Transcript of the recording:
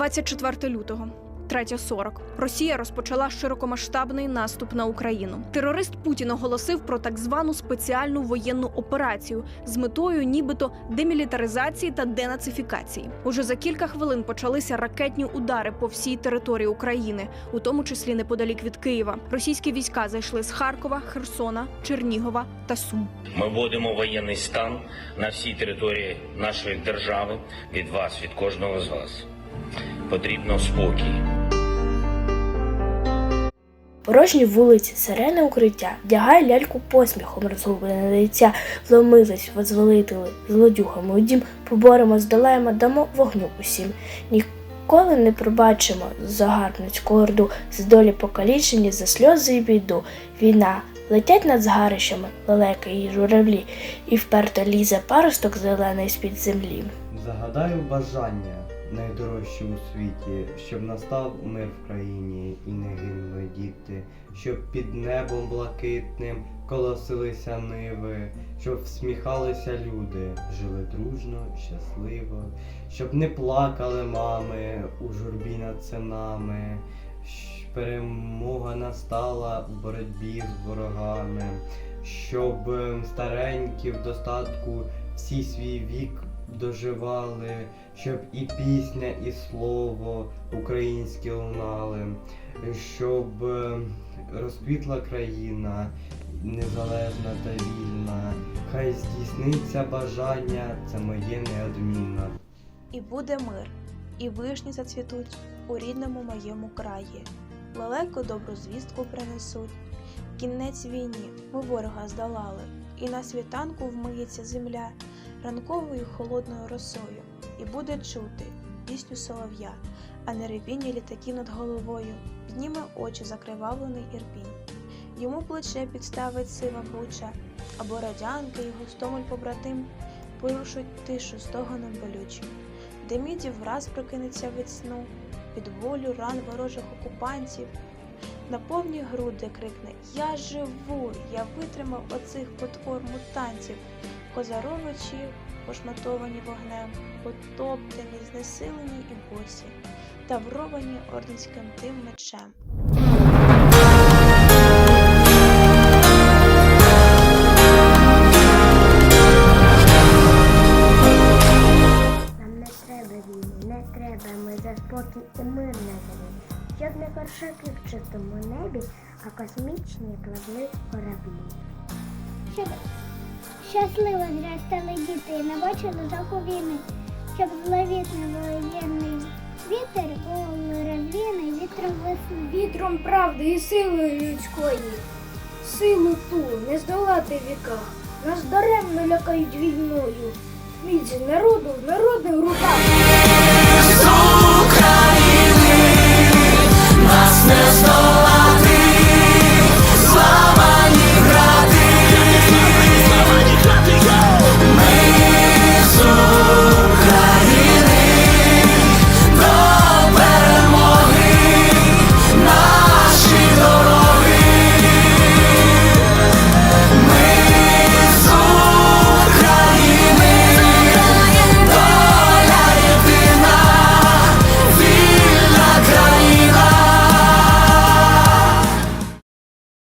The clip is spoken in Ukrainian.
24 лютого. 3.40. Росія розпочала широкомасштабний наступ на Україну. Терорист Путін оголосив про так звану спеціальну воєнну операцію з метою, нібито демілітаризації та денацифікації. Уже за кілька хвилин почалися ракетні удари по всій території України, у тому числі неподалік від Києва. Російські війська зайшли з Харкова, Херсона, Чернігова та Сум. Ми вводимо воєнний стан на всій території нашої держави від вас, від кожного з вас. Потрібно спокій. Порожні вулиці, сирене укриття, вдягай ляльку посміхом розгублене лиця, вломились, возвелитили, злодюгами у дім, поборемо, здолаємо, дамо вогню усім. Ніколи не пробачимо загарбницьку орду, з долі покалічені, за сльози і біду. Війна. Летять над згарищами лелеки і журавлі, і вперто лізе паросток зелений з-під землі. Загадаю бажання найдорожче у світі, щоб настав мир в країні і не гинули діти, щоб під небом блакитним колосилися ниви, щоб всміхалися люди, жили дружно, щасливо, щоб не плакали мами у журбі над синами, перемога настала у боротьбі з ворогами, щоб ем, старенькі в достатку всі свій вік доживали, щоб і пісня, і слово українське лунали, щоб е, розквітла країна незалежна та вільна. Хай здійсниться бажання, це моє неодмінно. І буде мир, і вишні зацвітуть у рідному моєму краї. Лелеко добру звістку принесуть. Кінець війні ми ворога здолали, і на світанку вмиється земля ранковою холодною росою, і буде чути пісню солов'я, а не ревіння літаків над головою, підніме очі закривавлений ірпінь. Йому плече підставить сива буча, або радянка і густомель побратим порушить тишу стогоном болючим. Демідів враз прокинеться від сну, від болю ран ворожих окупантів. На повні груди крикне Я живу! Я витримав оцих потвор мутантів, козаровичі, пошматовані вогнем, потоптані, знесилені і босі, тавровані орденським тим мечем. Нам не треба війни, не треба, ми за і мир на землі. Щоб не коршаки в чистому небі, а космічні пливли кораблі. Щасливо зростали діти і не бачили жаху війни, щоб зловісний воєнний вітер був розвіяний вітром весни. Вітром правди і силою людської. Силу ту не здолати віка. Нас даремно лякають війною. Міць народу в народі